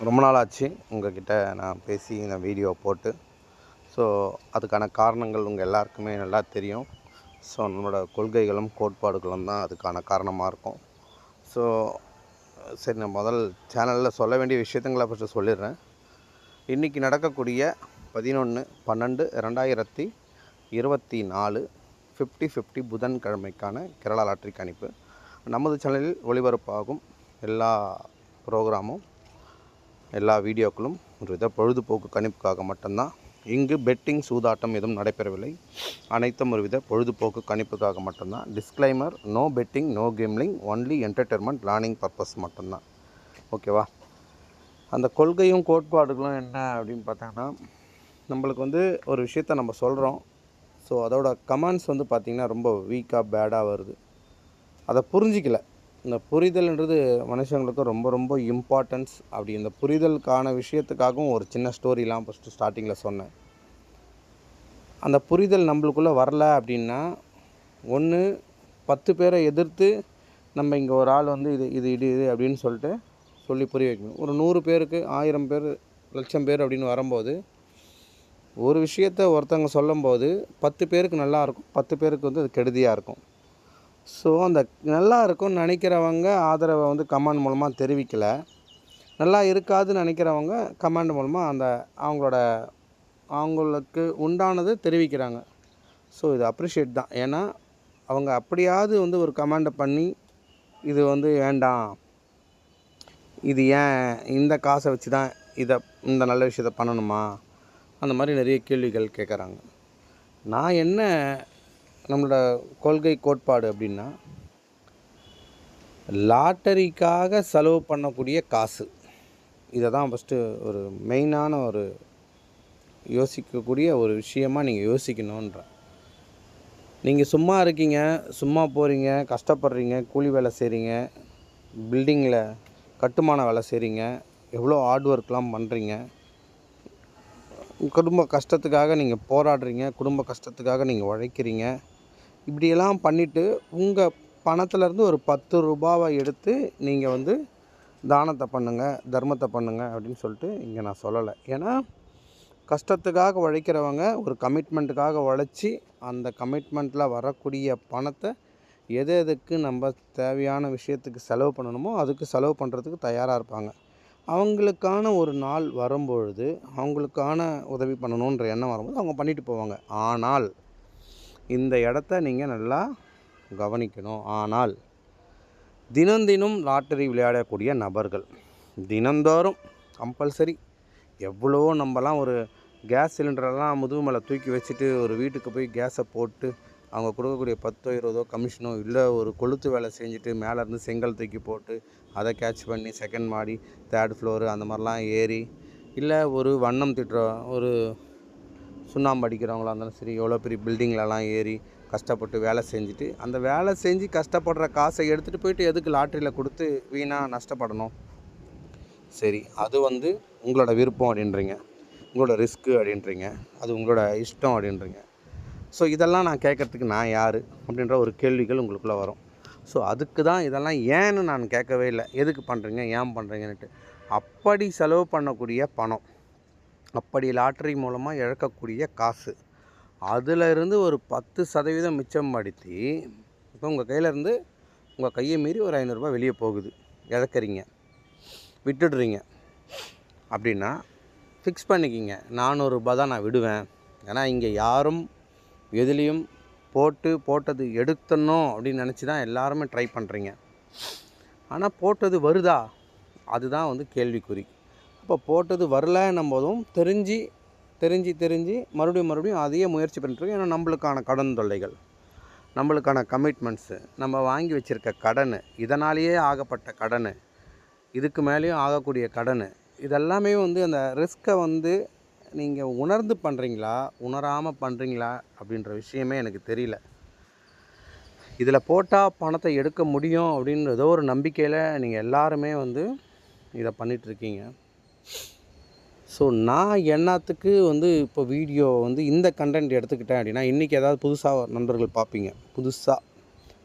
ரொம்ப நாள் ஆச்சு உங்ககிட்ட நான் பேசி இந்த வீடியோ போட்டு. ஸோ அதுக்கான காரணங்கள் உங்கள் எல்லாருக்குமே நல்லா தெரியும். ஸோ நம்மளோட கொள்கைகளும் கோட்பாடுகளும் தான் அதுக்கான காரணமாக இருக்கும். ஸோ சரி நான் முதல் சேனலில் சொல்ல வேண்டிய விஷயத்துங்களை ஃபஸ்ட்டு சொல்லிடுறேன். இன்றைக்கி நடக்கக்கூடிய பதினொன்று பன்னெண்டு ரெண்டாயிரத்தி இருபத்தி நாலு ஃபிஃப்டி ஃபிஃப்டி புதன்கிழமைக்கான கேரளா லாட்ரி கணிப்பு. நமது சேனலில் ஒளிபரப்பாகும் எல்லா ப்ரோக்ராமும் எல்லா வீடியோக்களும் ஒரு வித பொழுதுபோக்கு கணிப்புக்காக மட்டும்தான். இங்கு பெட்டிங் சூதாட்டம் எதுவும் நடைபெறவில்லை. அனைத்தும் ஒரு வித பொழுதுபோக்கு கணிப்புக்காக மட்டும்தான். Disclaimer no betting no gambling only entertainment learning purpose மட்டும்தான். ஓகேவா அந்த கொள்கையும் கோட்பாடுகளும் என்ன அப்படின்னு பார்த்தாங்கன்னா நம்மளுக்கு வந்து ஒரு விஷயத்த நம்ம சொல்கிறோம் ஸோ அதோட கமெண்ட்ஸ் வந்து பார்த்திங்கன்னா ரொம்ப வீக்காக பேடாக வருது. அதை புரிஞ்சிக்கல. இந்த புரிதல்ன்றது மனுஷங்களுக்கு ரொம்ப ரொம்ப இம்பார்ட்டன்ஸ் அப்படி இந்த புரிதலுக்கான விஷயத்துக்காகவும் ஒரு சின்ன ஸ்டோரிலாம் ஃபஸ்ட்டு ஸ்டார்டிங்கில் சொன்னேன். அந்த புரிதல் நம்மளுக்குள்ளே வரல அப்படின்னா ஒன்று பத்து பேரை எதிர்த்து நம்ம இங்கே ஒரு ஆள் வந்து இது இது இது இது அப்படின்னு சொல்லிட்டு சொல்லி புரிய வைக்கணும். ஒரு நூறு பேருக்கு ஆயிரம் பேர் லட்சம் பேர் அப்படின்னு வரும்போது ஒரு விஷயத்த ஒருத்தவங்க சொல்லும்போது பத்து பேருக்கு நல்லா இருக்கும் பத்து பேருக்கு வந்து அது கெடுதியாக இருக்கும். ஸோ அந்த நல்லா இருக்கும்னு நினைக்கிறவங்க ஆதரவை வந்து கமெண்ட் மூலமாக தெரிவிக்கலை. நல்லா இருக்காதுன்னு நினைக்கிறவங்க கமெண்ட் மூலமாக அந்த அவங்களோட அவங்களுக்கு உண்டானது தெரிவிக்கிறாங்க. ஸோ இது அப்ரிஷியேட் தான். ஏன்னா அவங்க அப்படியாவது வந்து ஒரு கமெண்டை பண்ணி இது வந்து வேண்டாம். இது ஏன் இந்த காசை வச்சு தான் இதை இந்த நல்ல விஷயத்த பண்ணணுமா? அந்த மாதிரி நிறைய கேள்விகள் கேட்குறாங்க. நான் என்ன நம்மளோட கொள்கை கோட்பாடு அப்படின்னா லாட்டரிக்காக செலவு பண்ணக்கூடிய காசு. இதை தான் ஃபஸ்ட்டு ஒரு மெயினான ஒரு யோசிக்கக்கூடிய ஒரு விஷயமாக நீங்கள் யோசிக்கணுன்ற. நீங்கள் சும்மா இருக்கீங்க சும்மா போகிறீங்க கஷ்டப்படுறீங்க கூலி வேலை செய்கிறீங்க பில்டிங்கில் கட்டுமான வேலை செய்கிறீங்க எவ்வளோ ஹார்ட் ஒர்க்லாம் பண்ணுறீங்க குடும்ப கஷ்டத்துக்காக நீங்கள் போராடுறீங்க குடும்ப கஷ்டத்துக்காக நீங்கள் உழைக்கிறீங்க இப்படியெல்லாம் பண்ணிவிட்டு உங்கள் பணத்துலேருந்து ஒரு பத்து ரூபாவை எடுத்து நீங்கள் வந்து தானத்தை பண்ணுங்கள் தர்மத்தை பண்ணுங்கள் அப்படின்னு சொல்லிட்டு இங்கே நான் சொல்லலை. ஏன்னா கஷ்டத்துக்காக உழைக்கிறவங்க ஒரு கமிட்மெண்ட்டுக்காக உழைச்சி அந்த கமிட்மெண்ட்டில் வரக்கூடிய பணத்தை எது எதுக்கு நம்ம தேவையான விஷயத்துக்கு செலவு பண்ணணுமோ அதுக்கு செலவு பண்ணுறதுக்கு தயாராக இருப்பாங்க. அவங்களுக்கான ஒரு நாள் வரும்பொழுது அவங்களுக்கான உதவி பண்ணணுன்ற எண்ணம் வரும்போது அவங்க பண்ணிட்டு போவாங்க. ஆனால் இந்த இடத்த நீங்கள் நல்லா கவனிக்கணும். ஆனால் தினம் தினம் லாட்டரி விளையாடக்கூடிய நபர்கள் தினந்தோறும் கம்பல்சரி எவ்வளோ நம்மலாம் ஒரு கேஸ் சிலிண்டரெல்லாம் முதுகு மேலே தூக்கி வச்சுட்டு ஒரு வீட்டுக்கு போய் கேஸை போட்டு அவங்க கொடுக்கக்கூடிய பத்தோ இருபதோ கமிஷனோ இல்லை ஒரு கொளுத்து வேலை செஞ்சுட்டு மேலேருந்து செங்கல் தூக்கி போட்டு அதை கேட்ச் பண்ணி செகண்ட் மாடி தேர்ட் ஃப்ளோரு அந்த மாதிரிலாம் ஏறி இல்லை ஒரு வண்ணம் திட்டுற ஒரு சுண்ணாம்பு அடிக்கிறவங்களா இருந்தாலும் சரி எவ்வளோ பெரிய பில்டிங்லலாம் ஏறி கஷ்டப்பட்டு வேலை செஞ்சுட்டு அந்த வேலை செஞ்சு கஷ்டப்படுற காசை எடுத்துகிட்டு போயிட்டு எதுக்கு லாட்ரியில் கொடுத்து வீணாக நஷ்டப்படணும்? சரி அது வந்து உங்களோட விருப்பம் அப்படின்றீங்க. உங்களோட ரிஸ்க்கு அப்படின்றீங்க. அது உங்களோட இஷ்டம் அப்படின்றீங்க. ஸோ இதெல்லாம் நான் கேட்குறதுக்கு நான் யார்? அப்படின்ற ஒரு கேள்விகள் உங்களுக்குள்ளே வரும். ஸோ அதுக்கு தான் இதெல்லாம் ஏன்னு நான் கேட்கவே இல்லை. எதுக்கு பண்ணுறீங்க ஏன் பண்ணுறீங்கன்ட்டு அப்படி செலவு பண்ணக்கூடிய பணம். அப்படி லாட்டரி மூலமாக இழக்கக்கூடிய காசு. அதிலிருந்து ஒரு பத்து சதவீதம் மிச்சம் படுத்தி இப்போ உங்கள் கையிலேருந்து உங்கள் கையை மீறி ஒரு ஐநூறுரூபா வெளியே போகுது. இழக்கிறீங்க. விட்டுடுறீங்க. அப்படின்னா ஃபிக்ஸ் பண்ணிக்கிங்க. நானூறுரூபா தான் நான் விடுவேன். ஏன்னா இங்கே யாரும் எதுலேயும் போட்டு போட்டது எடுத்தணும் அப்படின்னு நினச்சி தான் எல்லாருமே ட்ரை பண்ணுறீங்க ஆனால் போட்டது வருதா? அதுதான் வந்து கேள்விக்குறி. அப்போ போட்டது வரலன்னும் போதும் தெரிஞ்சு தெரிஞ்சு தெரிஞ்சு மறுபடியும் மறுபடியும் அதையே முயற்சி பண்ணிட்டுருக்கோம். ஏன்னா நம்மளுக்கான கடன் தொல்லைகள் நம்மளுக்கான கமிட்மெண்ட்ஸு நம்ம வாங்கி வச்சுருக்க கடன் இதனாலேயே ஆகப்பட்ட கடன் இதுக்கு மேலேயும் ஆகக்கூடிய கடன் இதெல்லாமே வந்து அந்த ரிஸ்க்கை வந்து நீங்கள் உணர்ந்து பண்ணுறீங்களா உணராமல் பண்ணுறீங்களா அப்படின்ற விஷயமே எனக்கு தெரியல. இதில் போட்டால் பணத்தை எடுக்க முடியும் அப்படின்னு ஏதோ ஒரு நம்பிக்கையில் நீங்கள் எல்லாருமே வந்து இதை பண்ணிகிட்ருக்கீங்க ஸோ நான் என்னத்துக்கு வந்து இப்போ வீடியோ வந்து இந்த கண்டென்ட் எடுத்துக்கிட்டேன் அப்படின்னா இன்றைக்கி ஏதாவது புதுசாக நண்பர்கள் பார்ப்பீங்க. புதுசாக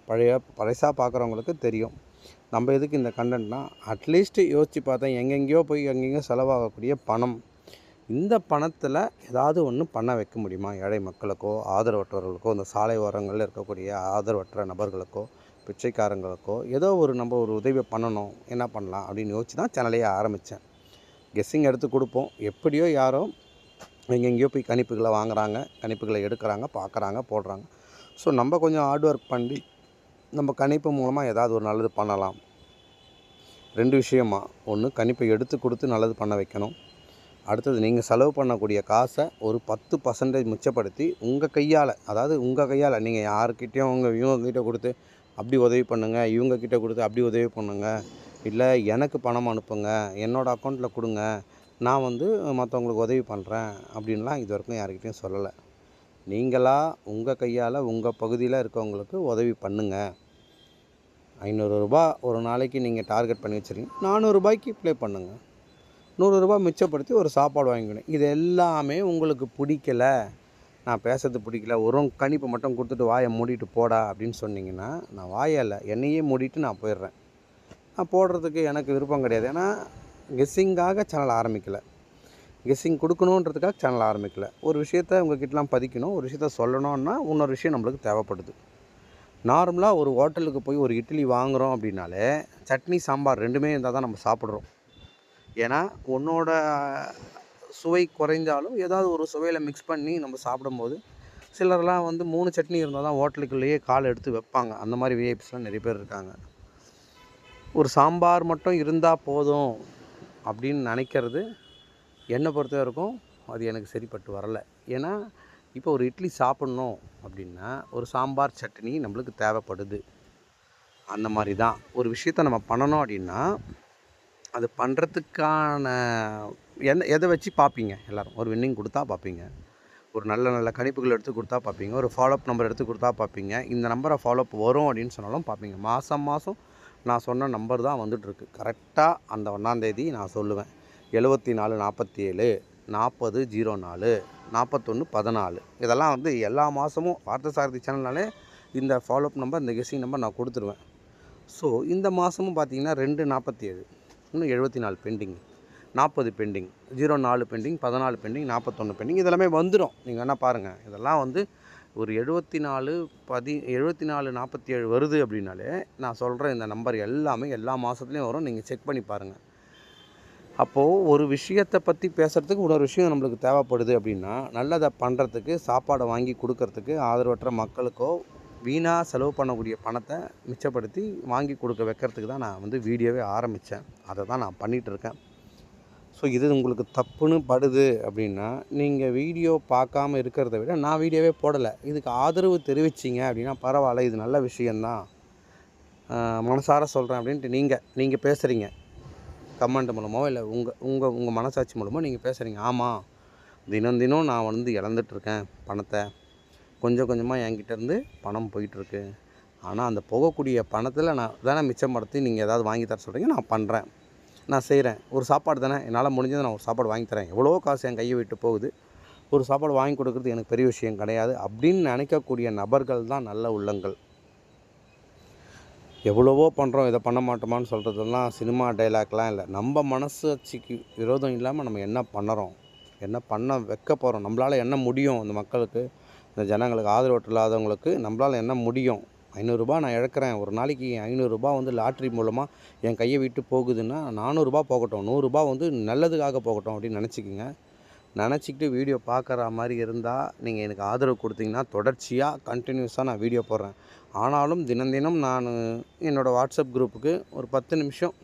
பழைய பழசாக பார்க்குறவங்களுக்கு தெரியும். நம்ம எதுக்கு இந்த கண்டென்ட்னா அட்லீஸ்ட் யோசித்து பார்த்தேன் எங்கெங்கேயோ போய் எங்கெங்கேயோ செலவாகக்கூடிய பணம். இந்த பணத்தில் ஏதாவது ஒன்று பண்ண வைக்க முடியுமா? ஏழை மக்களுக்கோ ஆதரவற்றவர்களுக்கோ இந்த சாலை ஓரங்களில் இருக்கக்கூடிய ஆதரவற்ற நபர்களுக்கோ பிச்சைக்காரங்களுக்கோ ஏதோ ஒரு நம்ம ஒரு உதவி பண்ணணும். என்ன பண்ணலாம் அப்படின்னு யோசிச்சு தான் சேனலையே ஆரம்பித்தேன் கெஸ்ஸிங் எடுத்து கொடுப்போம். எப்படியோ யாரோ எங்கெங்கேயோ போய் கணிப்புகளை வாங்குறாங்க கணிப்புகளை எடுக்கிறாங்க பார்க்குறாங்க போடுறாங்க. ஸோ நம்ம கொஞ்சம் ஹார்ட் ஒர்க் பண்ணி நம்ம கணிப்பு மூலமாக ஏதாவது ஒரு நல்லது பண்ணலாம். ரெண்டு விஷயமா. ஒன்று கணிப்பை எடுத்து கொடுத்து நல்லது பண்ண வைக்கணும். அடுத்தது நீங்கள் செலவு பண்ணக்கூடிய காசை ஒரு பத்து பர்சன்டேஜ் மிச்சப்படுத்தி உங்கள் கையால் அதாவது உங்கள் கையால் நீங்கள் யாருக்கிட்டேயும் உங்கள் இவங்கக்கிட்ட கொடுத்து அப்படி உதவி பண்ணுங்கள் இவங்கக்கிட்ட கொடுத்து அப்படி உதவி பண்ணுங்கள் இல்லை எனக்கு பணம் அனுப்புங்க என்னோடய அக்கௌண்ட்டில் கொடுங்க நான் வந்து மற்றவங்களுக்கு உதவி பண்ணுறேன் அப்படின்லாம் இது வரைக்கும் யாருக்கிட்டையும் சொல்லலை. நீங்களாக உங்கள் கையால் உங்கள் பகுதியில் இருக்கவங்களுக்கு உதவி பண்ணுங்கள் ஐநூறுரூபா ஒரு நாளைக்கு நீங்கள் டார்கெட் பண்ணி வச்சுருக்கீங்க நானூறுரூபாய்க்கு ப்ளே பண்ணுங்கள் நூறுரூபா மிச்சப்படுத்தி ஒரு சாப்பாடு வாங்கிக்கணும். இது எல்லாமே உங்களுக்கு பிடிக்கல நான் பேசுறது பிடிக்கல ஒரு கணிப்பை மட்டும் கொடுத்துட்டு வாயை மூடிட்டு போடா அப்படின்னு சொன்னீங்கன்னா நான் வாயை என்னையே மூடிட்டு நான் போயிடுறேன். போடுறதுக்கு எனக்கு விருப்பம் கிடையாது. ஏன்னா கெஸ்ஸிங்காக சேனல் ஆரம்பிக்கலை. கெஸ்ஸிங் கொடுக்கணுன்றதுக்காக சேனல் ஆரம்பிக்கலை. ஒரு விஷயத்த உங்ககிட்டலாம் பதிக்கணும் ஒரு விஷயத்த சொல்லணும்னா இன்னொரு விஷயம் நம்மளுக்கு தேவைப்படுது. நார்மலாக ஒரு ஹோட்டலுக்கு போய் ஒரு இட்லி வாங்குகிறோம் அப்படின்னாலே சட்னி சாம்பார் ரெண்டுமே இருந்தால் தான் நம்ம சாப்பிட்றோம். ஏன்னா உன்னோட சுவை குறைந்தாலும் ஏதாவது ஒரு சுவையில் மிக்ஸ் பண்ணி நம்ம சாப்பிடும்போது சிலர்லாம் வந்து மூணு சட்னி இருந்தால் தான் ஹோட்டலுக்குள்ளேயே கால் எடுத்து வைப்பாங்க. அந்த மாதிரி விஐபிஸ்லாம் நிறைய பேர் இருக்காங்க. ஒரு சாம்பார் மட்டும் இருந்தால் போதும் அப்படின்னு நினைக்கிறது என்னை பொறுத்த வரைக்கும் அது எனக்கு சரிப்பட்டு வரலை. ஏன்னா இப்போ ஒரு இட்லி சாப்பிட்ணும் அப்படின்னா ஒரு சாம்பார் சட்னி நம்மளுக்கு தேவைப்படுது. அந்த மாதிரி தான். ஒரு விஷயத்த நம்ம பண்ணணும் அப்படின்னா அது பண்ணுறதுக்கான என்ன எதை வச்சு பார்ப்பீங்க? எல்லோரும். ஒரு வின்னிங் கொடுத்தா பார்ப்பீங்க. ஒரு நல்ல நல்ல கணிப்புகள் எடுத்து கொடுத்தா பார்ப்பீங்க. ஒரு ஃபாலோஅப் நம்பர் எடுத்து கொடுத்தா பார்ப்பீங்க. இந்த நம்பரை ஃபாலோஅப் வரும் அப்படின்னு சொன்னாலும் பார்ப்பீங்க. மாதம் மாதம் நான் சொன்ன நம்பர் தான் வந்துட்டுருக்கு. கரெக்டாக அந்த ஒன்றாந்தேதி நான் சொல்லுவேன். எழுபத்தி நாலு நாற்பத்தி ஏழு நாற்பது ஜீரோ நாலு நாற்பத்தொன்று பதினாலு. இதெல்லாம் வந்து எல்லா மாதமும் வார்த்தை சாரதி சேனல்னாலே இந்த ஃபாலோஅப் நம்பர் இந்த கெஸிங் நம்பர் நான் கொடுத்துருவேன். ஸோ இந்த மாதமும் பார்த்தீங்கன்னா ரெண்டு நாற்பத்தி ஏழு இன்னும் எழுபத்தி நாலு பெண்டிங் நாற்பது பெண்டிங் ஜீரோ நாலு பெண்டிங் பதினாலு பெண்டிங் நாற்பத்தொன்று பெண்டிங் இதெல்லாமே வந்துடும் நீங்கள் வேணால் பாருங்கள் இதெல்லாம் வந்து ஒரு எழுபத்தி நாலு பதி எழுபத்தி நாலு நாற்பத்தி ஏழு வருது அப்படின்னாலே நான் சொல்கிற இந்த நம்பர் எல்லாமே எல்லா மாதத்துலேயும் வரும். நீங்கள் செக் பண்ணி பாருங்கள் அப்போது ஒரு விஷயத்தை பற்றி பேசுகிறதுக்கு இன்னொரு விஷயம் நம்மளுக்கு தேவைப்படுது அப்படின்னா நல்லதை பண்ணுறதுக்கு சாப்பாடை வாங்கி கொடுக்கறதுக்கு ஆதரவற்ற மக்களுக்கோ வீணாக செலவு பண்ணக்கூடிய பணத்தை மிச்சப்படுத்தி வாங்கி கொடுக்க வைக்கிறதுக்கு தான் நான் வந்து வீடியோவே ஆரம்பித்தேன் அதை தான் நான் பண்ணிகிட்ருக்கேன் ஸோ இது உங்களுக்கு தப்புன்னு படுது அப்படின்னா நீங்கள் வீடியோ பார்க்காம இருக்கிறத விட நான் வீடியோவே போடலை. இதுக்கு ஆதரவு தெரிவிச்சிங்க அப்படின்னா பரவாயில்ல இது நல்ல விஷயந்தான். மனசார சொல்கிறேன் அப்படின்ட்டு நீங்கள் நீங்கள் பேசுகிறீங்க கமெண்ட் மூலமோ இல்லை உங்கள் உங்கள் உங்கள் மனசாட்சி மூலமோ நீங்கள் பேசுகிறீங்க ஆமாம் தினம் தினம் நான் வந்து இழந்துட்டுருக்கேன் பணத்தை. கொஞ்சம் கொஞ்சமாக என்கிட்டேருந்து பணம் போயிட்டுருக்கு. ஆனால் அந்த போகக்கூடிய பணத்தில் நான் தானே மிச்சப்படுத்தி நீங்கள் ஏதாவது வாங்கி தர சொல்கிறீங்க நான் பண்ணுறேன் நான் செய்கிறேன். ஒரு சாப்பாடு தானே? என்னால் முடிஞ்சது நான் ஒரு சாப்பாடு வாங்கி தரேன். எவ்வளோ காசு என் கையை விட்டு போகுது? ஒரு சாப்பாடு வாங்கி கொடுக்குறது எனக்கு பெரிய விஷயம் கிடையாது. அப்படின்னு நினைக்கக்கூடிய நபர்கள் தான் நல்ல உள்ளங்கள். எவ்வளவோ பண்ணுறோம் இதை பண்ண மாட்டோமான்னு சொல்கிறதெல்லாம் சினிமா டைலாக்லாம் இல்லை. நம்ம மனசாட்சிக்கு விரோதம் இல்லாமல் நம்ம என்ன பண்ணுறோம்? என்ன பண்ண வைக்க போகிறோம் நம்மளால் என்ன முடியும் இந்த மக்களுக்கு? இந்த ஜனங்களுக்கு ஆதரவற்றில்லாதவங்களுக்கு நம்மளால் என்ன முடியும்? ஐநூறுரூபா நான் இழக்கிறேன். ஒரு நாளைக்கு ஐநூறுரூபா வந்து லாட்ரி மூலமாக என் கையை விட்டு போகுதுன்னா நானூறுரூபா போகட்டும். நூறுரூபா வந்து நல்லதுக்காக போகட்டும் அப்படின்னு நினச்சிக்கோங்க. நினச்சிக்கிட்டு வீடியோ பார்க்குற மாதிரி இருந்தால் நீங்கள் எனக்கு ஆதரவு கொடுத்தீங்கன்னா தொடர்ச்சியாக கண்டினியூஸாக நான் வீடியோ போடுறேன். ஆனாலும் தினம் தினம் நான் என்னோடய வாட்ஸ்அப் குரூப்புக்கு ஒரு பத்து நிமிஷம்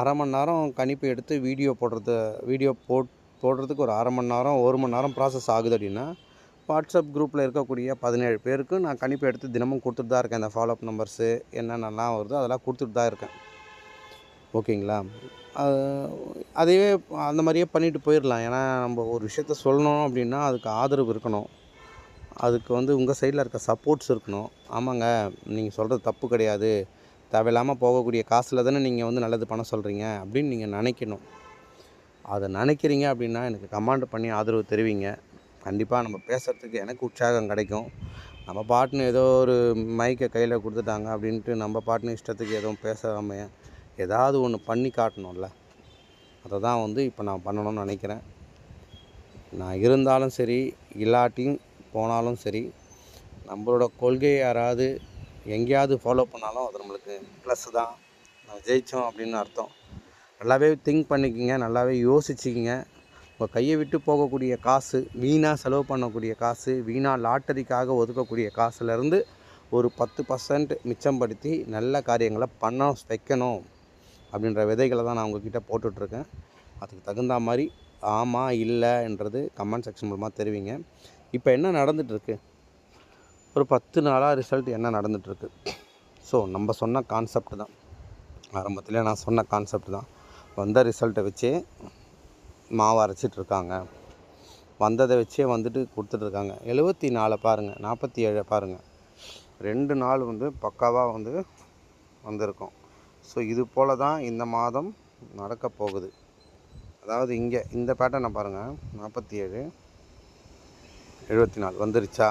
அரை மணி நேரம் கணிப்பு எடுத்து வீடியோ போடுறது வீடியோ போட் போடுறதுக்கு ஒரு அரை மணி நேரம் ஒரு மணி நேரம் ப்ராசஸ் ஆகுது அப்படின்னா வாட்ஸ்அப் குரூப்பில் இருக்கக்கூடிய பதினேழு பேருக்கு நான் கணிப்பு எடுத்து தினமும் கொடுத்துட்டு தான் இருக்கேன். இந்த ஃபாலோஅப் நம்பர்ஸு என்னென்னலாம் வருதோ அதெல்லாம் கொடுத்துட்டு தான் இருக்கேன். ஓகேங்களா? அதையே அந்த மாதிரியே பண்ணிட்டு போயிடலாம். ஏன்னா நம்ம ஒரு விஷயத்த சொல்லணும் அப்படின்னா அதுக்கு ஆதரவு இருக்கணும். அதுக்கு வந்து உங்கள் சைடில் இருக்க சப்போர்ட்ஸ் இருக்கணும். ஆமாங்க நீங்கள் சொல்கிறது தப்பு கிடையாது. தேவையில்லாமல் போகக்கூடிய காசில் தானே நீங்கள் வந்து நல்லது பண்ண சொல்கிறீங்க அப்படின்னு நீங்கள் நினைக்கணும். அதை நினைக்கிறீங்க அப்படின்னா எனக்கு கமாண்ட் பண்ணி ஆதரவு தெரிவிங்க. கண்டிப்பாக நம்ம பேசுகிறதுக்கு எனக்கு உற்சாகம் கிடைக்கும். நம்ம பாட்டுன்னு ஏதோ ஒரு மைக்கை கையில் கொடுத்துட்டாங்க அப்படின்ட்டு நம்ம பாட்டுன்னு இஷ்டத்துக்கு எதுவும் பேசாமல் ஏதாவது ஒன்று பண்ணி காட்டணும்ல. அதை தான் வந்து இப்போ நான் பண்ணணும்னு நினைக்கிறேன். நான் இருந்தாலும் சரி இல்லாட்டியும் போனாலும் சரி நம்மளோட கொள்கையை யாராவது எங்கேயாவது ஃபாலோ பண்ணாலும் அது நம்மளுக்கு ப்ளஸ் தான். நம்ம ஜெயித்தோம் அப்படின்னு அர்த்தம். நல்லாவே திங்க் பண்ணிக்கிங்க நல்லாவே யோசிச்சுக்கிங்க. உங்கள் கையை விட்டு போகக்கூடிய காசு வீணாக செலவு பண்ணக்கூடிய காசு வீணாக லாட்டரிக்காக ஒதுக்கக்கூடிய காசுலேருந்து ஒரு பத்து பர்சன்ட் மிச்சம்படுத்தி நல்ல காரியங்களை பண்ண வைக்கணும் அப்படின்ற விதைகளை தான் நான் உங்ககிட்ட போட்டுட்ருக்கேன். அதுக்கு தகுந்த மாதிரி ஆமாம் இல்லைன்றது கமெண்ட் செக்ஷன் மூலமாக தெரிவிங்க. இப்போ என்ன நடந்துகிட்ருக்கு ஒரு பத்து நாளாக ரிசல்ட் என்ன நடந்துகிட்ருக்கு ஸோ நம்ம சொன்ன கான்செப்ட் தான். ஆரம்பத்தில் நான் சொன்ன கான்செப்ட் தான். வந்த ரிசல்ட்டை வச்சே மாவு அரைச்சிட்ருக்காங்க. வந்ததை வச்சே வந்துட்டு கொடுத்துட்ருக்காங்க. எழுபத்தி நாலை பாருங்கள் நாற்பத்தி ஏழை பாருங்கள் ரெண்டு நாள் வந்து பக்காவாக வந்து வந்திருக்கும். ஸோ இது போல் தான் இந்த மாதம் நடக்க போகுது. அதாவது இங்கே இந்த பேட்டர்னை பாருங்கள் நாற்பத்தி ஏழு எழுபத்தி நாலு வந்துருச்சா?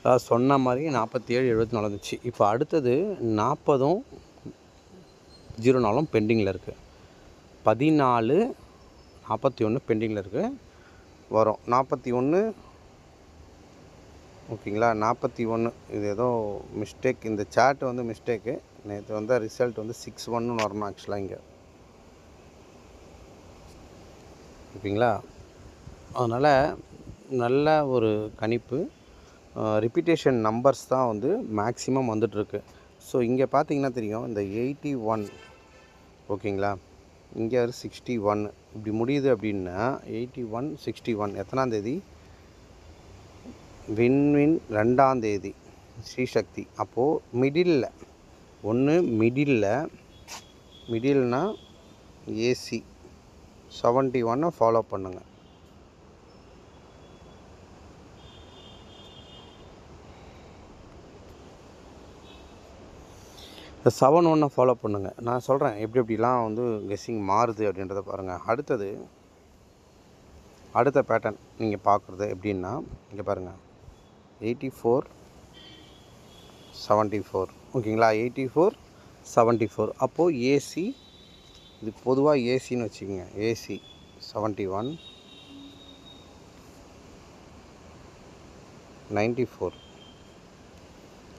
அதாவது சொன்ன மாதிரி நாற்பத்தி ஏழு எழுபத்தி நாலு வந்துச்சு. இப்போ அடுத்தது நாற்பதும் ஜீரோ நாளும் பெண்டிங்கில் இருக்குது பதினாலு நாற்பத்தி ஒன்று பெண்டிங்கில் இருக்குது வரும். நாற்பத்தி ஒன்று ஓகேங்களா? நாற்பத்தி ஒன்று இது ஏதோ மிஸ்டேக் இந்த சார்ட் வந்து மிஸ்டேக்கு நேற்று வந்து ரிசல்ட் வந்து சிக்ஸ் ஒன்னு வரணும் ஆக்சுவலாக இங்கே. ஓகேங்களா? அதனால் நல்ல ஒரு கணிப்பு. ரிப்பீட்டேஷன் நம்பர்ஸ் தான் வந்து மேக்ஸிமம் வந்துட்டுருக்கு ஸோ இங்கே பார்த்தீங்கன்னா தெரியும் இந்த எயிட்டி ஒன் ஓகேங்களா? இங்கே சிக்ஸ்டி ஒன் இப்படி முடியுது அப்படின்னா எயிட்டி ஒன் சிக்ஸ்டி ஒன் எத்தனாந்தேதி விண்வின் ரெண்டாந்தேதி ஸ்ரீசக்தி. அப்போது மிடில் ஒன்று மிடில் மிடில்னால் ஏசி செவன்ட்டி ஒன்னை ஃபாலோ பண்ணுங்கள் இந்த செவன் ஒன்னை ஃபாலோ பண்ணுங்கள் நான் சொல்கிறேன் எப்படி எப்படிலாம் வந்து கெஸ்ஸிங் மாறுது அப்படின்றத பாருங்கள் அடுத்தது அடுத்த பேட்டர்ன் நீங்கள் பார்க்குறது எப்படின்னா இங்கே பாருங்கள் எயிட்டி ஃபோர் செவன்ட்டி ஃபோர் ஓகேங்களா எயிட்டி ஃபோர் செவன்ட்டி ஃபோர் அப்போது ஏசி இது பொதுவாக ஏசின்னு வச்சுக்கோங்க. AC seventy one ninety four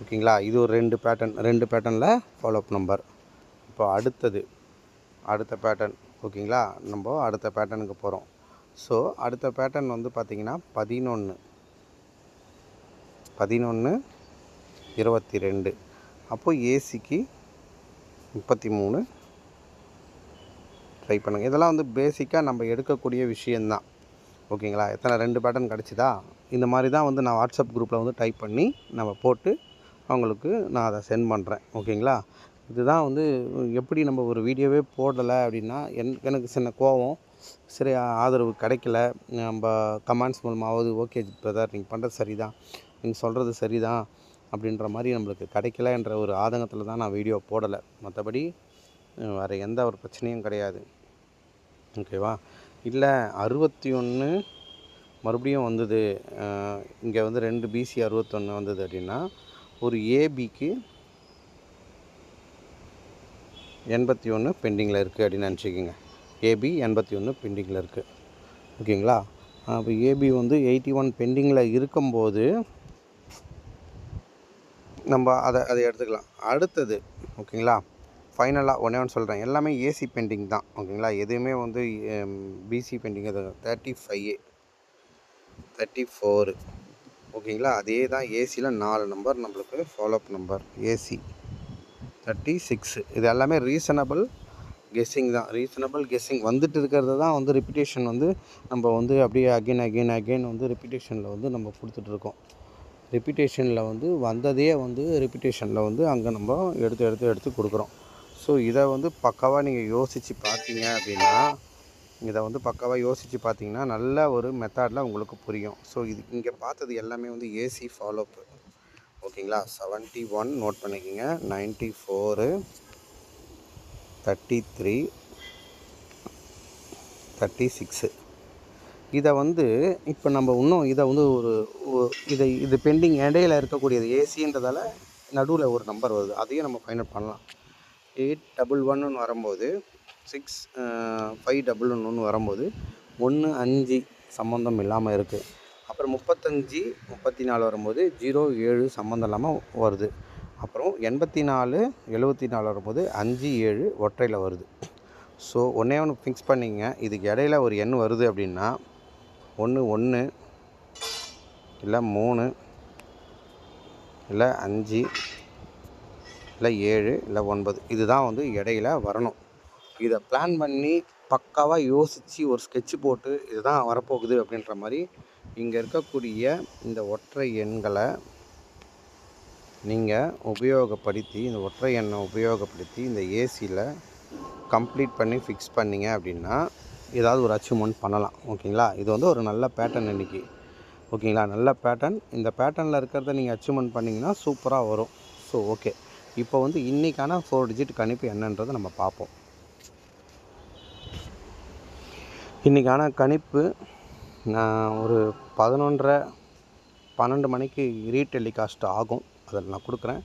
ஓகேங்களா? இது ஒரு ரெண்டு பேட்டர்ன் ரெண்டு பேட்டர்னில் ஃபாலோஅப் நம்பர் இப்போ அடுத்தது அடுத்த பேட்டர்ன் ஓகேங்களா? நம்ம அடுத்த பேட்டர்னுக்கு போகிறோம் ஸோ அடுத்த பேட்டர்ன் வந்து பார்த்திங்கன்னா பதினொன்று பதினொன்று இருபத்தி ரெண்டு அப்போது ஏசிக்கு முப்பத்தி மூணு ட்ரை பண்ணுங்கள் இதெல்லாம் வந்து பேசிக்காக நம்ம எடுக்கக்கூடிய விஷயந்தான் ஓகேங்களா? எத்தனை ரெண்டு பேட்டர்ன் கிடச்சிதா? இந்த மாதிரி தான் வந்து நான் வாட்ஸ்அப் குரூப்பில் வந்து டைப் பண்ணி நம்ம போட்டு அவங்களுக்கு நான் அதை சென்ட் பண்ணுறேன் ஓகேங்களா? இதுதான் வந்து எப்படி நம்ம ஒரு வீடியோவே போடலை அப்படின்னா என் எனக்கு சின்ன கோவம். சரி ஆதரவு கிடைக்கல. நம்ம கமெண்ட்ஸ் மூலமாவது ஓகே பிரதர் நீங்கள் பண்ணுறது சரி தான் நீங்கள் சொல்கிறது சரி தான் அப்படின்ற மாதிரி நம்மளுக்கு கிடைக்கலன்ற ஒரு ஆதங்கத்தில் தான் நான் வீடியோ போடலை. மற்றபடி வேறு எந்த ஒரு பிரச்சனையும் கிடையாது. ஓகேவா? இல்லை அறுபத்தி ஒன்று மறுபடியும் வந்தது. இங்கே வந்து ரெண்டு பிசி அறுபத்தொன்று வந்தது அப்படின்னா ஒரு ஏபிக்கு எண்பத்தி ஒன்று பெண்டிங்கில் இருக்குது அப்படின்னு நினச்சிக்கோங்க. ஏபி எண்பத்தி ஒன்று பெண்டிங்கில் இருக்குது ஓகேங்களா? அப்போ ஏபி வந்து எயிட்டி ஒன் பெண்டிங்கில் இருக்கும்போது நம்ம அதை அதை எடுத்துக்கலாம். அடுத்தது ஓகேங்களா? ஃபைனலாக ஒன்றே ஒன்று சொல்கிறேன் எல்லாமே ஏசி பெண்டிங் தான். ஓகேங்களா? எதுவுமே வந்து பிசி பெண்டிங் அது தேர்ட்டி ஃபைவ் தேர்ட்டி ஃபோரு ஓகேங்களா? அதே தான் ஏசியில் நாலு நம்பர் நம்மளுக்கு follow up number AC thirty six இது எல்லாமே ரீசனபிள் கெஸ்ஸிங் தான். ரீசனபிள் கெஸ்ஸிங் வந்துட்டு இருக்கிறது தான் வந்து ரிப்பிட்டேஷன் வந்து நம்ம வந்து அப்படியே அகெயின் அகெயின் அகெயின் வந்து ரிப்பிட்டேஷனில் வந்து நம்ம கொடுத்துட்ருக்கோம் ரிப்பிட்டேஷனில் வந்து வந்ததே வந்து ரிப்பிட்டேஷனில் வந்து அங்கே நம்ம எடுத்து எடுத்து எடுத்து கொடுக்குறோம். ஸோ இதை வந்து பக்காவாக நீங்கள் யோசித்து பார்த்தீங்க அப்படின்னா இதை வந்து பக்காவாக யோசித்து பார்த்தீங்கன்னா நல்ல ஒரு மெத்தடில் உங்களுக்கு புரியும். ஸோ இது இங்கே பார்த்தது எல்லாமே வந்து ஏசி ஃபாலோப்பு ஓகேங்களா? செவன்ட்டி ஒன் நோட் பண்ணிக்கோங்க. Ninety four thirty three thirty six இதை வந்து இப்போ நம்ம இன்னும் இதை வந்து ஒரு இதை இது பெண்டிங் இடையில இருக்கக்கூடியது ஏசின்றதால நடுவில் ஒரு நம்பர் வருது. அதையும் நம்ம ஃபைனல் பண்ணலாம். எயிட் டபுள் ஒன்னு வரும்போது சிக்ஸ் ஃபைவ் டபுள் ஒன்று வரும்போது ஒன்று அஞ்சு சம்மந்தம் இல்லாமல் இருக்குது அப்புறம் முப்பத்தஞ்சு முப்பத்தி நாலு வரும்போது ஜீரோ ஏழு சம்மந்தம் இல்லாமல் வருது. அப்புறம் எண்பத்தி நாலு எழுபத்தி நாலு வரும்போது அஞ்சு ஏழு ஒற்றையில் வருது. ஸோ ஒன்றே ஒன்று ஃபிக்ஸ் பண்ணிங்க. இதுக்கு இடையில ஒரு எண் வருது அப்படின்னா ஒன்று ஒன்று இல்லை மூணு இல்லை அஞ்சு இல்லை ஏழு இல்லை ஒன்பது. இதுதான் வந்து இடையில வரணும். இதை பிளான் பண்ணி பக்காவாக யோசித்து ஒரு ஸ்கெட்ச் போட்டு இதுதான் வரப்போகுது அப்படின்ற மாதிரி இங்கே இருக்கக்கூடிய இந்த ஒற்றை எண்களை நீங்கள் உபயோகப்படுத்தி இந்த ஒற்றை எண்ணை உபயோகப்படுத்தி இந்த ஏசியில் கம்ப்ளீட் பண்ணி ஃபிக்ஸ் பண்ணிங்க அப்படின்னா ஏதாவது ஒரு அச்சீவ்மெண்ட் பண்ணலாம். ஓகேங்களா? இது வந்து ஒரு நல்ல பேட்டர்ன் இன்றைக்கி ஓகேங்களா? நல்ல பேட்டர்ன் இந்த பேட்டர்னில் இருக்கிறத நீங்கள் அச்சீவ்மெண்ட் பண்ணிங்கன்னா சூப்பராக வரும். ஸோ ஓகே இப்போ வந்து இன்றைக்கான ஃபோர் டிஜிட் கணிப்பு என்னன்றதை நம்ம பார்ப்போம். இன்றைக்கான கணிப்பு நான் ஒரு பதினொன்றரை பன்னெண்டு மணிக்கு ரீடெலிகாஸ்ட் ஆகும். அதில் நான் கொடுக்குறேன்.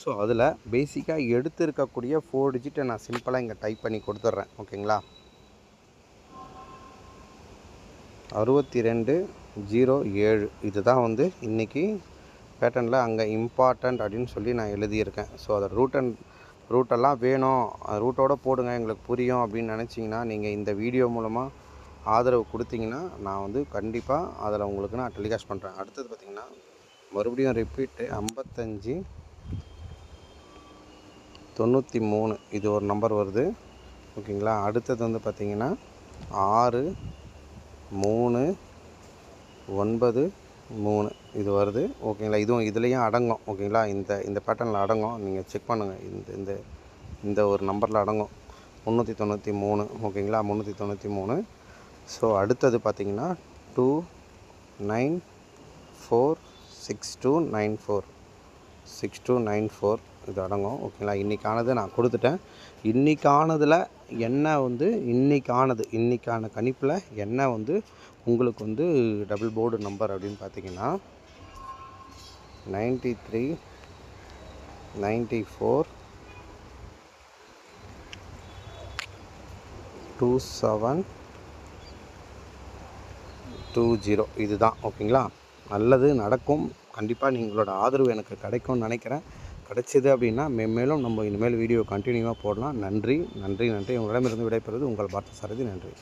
ஸோ அதில் பேசிக்காக எடுத்து இருக்கக்கூடிய ஃபோர் டிஜிட்டை நான் சிம்பிளாக இங்கே டைப் பண்ணி கொடுத்துட்றேன். ஓகேங்களா? அறுபத்தி ரெண்டு ஜீரோ ஏழு. இதுதான் வந்து இன்றைக்கி பேட்டர்னில் அங்கே இம்பார்ட்டண்ட் அப்படின்னு சொல்லி நான் எழுதியிருக்கேன். ஸோ அதை ரூட் அண்ட் ரூட்டெல்லாம் வேணும். ரூட்டோடு போடுங்க. எங்களுக்கு புரியும் அப்படின்னு நினச்சிங்கன்னா நீங்கள் இந்த வீடியோ மூலமாக ஆதரவு கொடுத்தீங்கன்னா நான் வந்து கண்டிப்பாக அதில் உங்களுக்கு நான் டெலிகாஸ்ட் பண்ணுறேன் அடுத்தது பார்த்திங்கன்னா மறுபடியும் ரிப்பீட்டு ஐம்பத்தஞ்சு தொண்ணூற்றி மூணு. இது ஒரு நம்பர் வருது. ஓகேங்களா அடுத்தது வந்து பார்த்திங்கன்னா ஆறு மூணு ஒன்பது மூணு. இது வருது. ஓகேங்களா இதுவும் இதுலேயும் அடங்கும். ஓகேங்களா இந்த இந்த பேட்டர்னில் அடங்கும். நீங்கள் செக் பண்ணுங்கள் இந்த இந்த இந்த ஒரு நம்பரில் அடங்கும். முந்நூற்றி தொண்ணூற்றி மூணு. ஓகேங்களா முந்நூற்றி தொண்ணூற்றி மூணு. ஸோ அடுத்தது பார்த்திங்கன்னா two nine four six two nine four six two nine four இது அடங்கும். ஓகேங்களா இன்றைக்கானது நான் கொடுத்துட்டேன். இன்றைக்கானதில் என்ன வந்து இன்றைக்கானது இன்றைக்கான கணிப்பில் என்ன வந்து உங்களுக்கு வந்து டபுள் போர்டு நம்பர் அப்படின்னு பார்த்தீங்கன்னா ninety three ninety four two seven two zero இதுதான் ஓகேங்களா? நல்லது நடக்கும். கண்டிப்பாக நீங்களோட ஆதரவு எனக்கு கிடைக்கும்னு நினைக்கிறேன். கிடைச்சிது அப்படின்னா மென்மேலும் நம்ம இனிமேல் வீடியோ கண்டினியூவாக போடலாம். நன்றி நன்றி நன்றி. உங்களிடமிருந்து விடைபெறுவது உங்கள் பார்த்த சாரதி. நன்றி.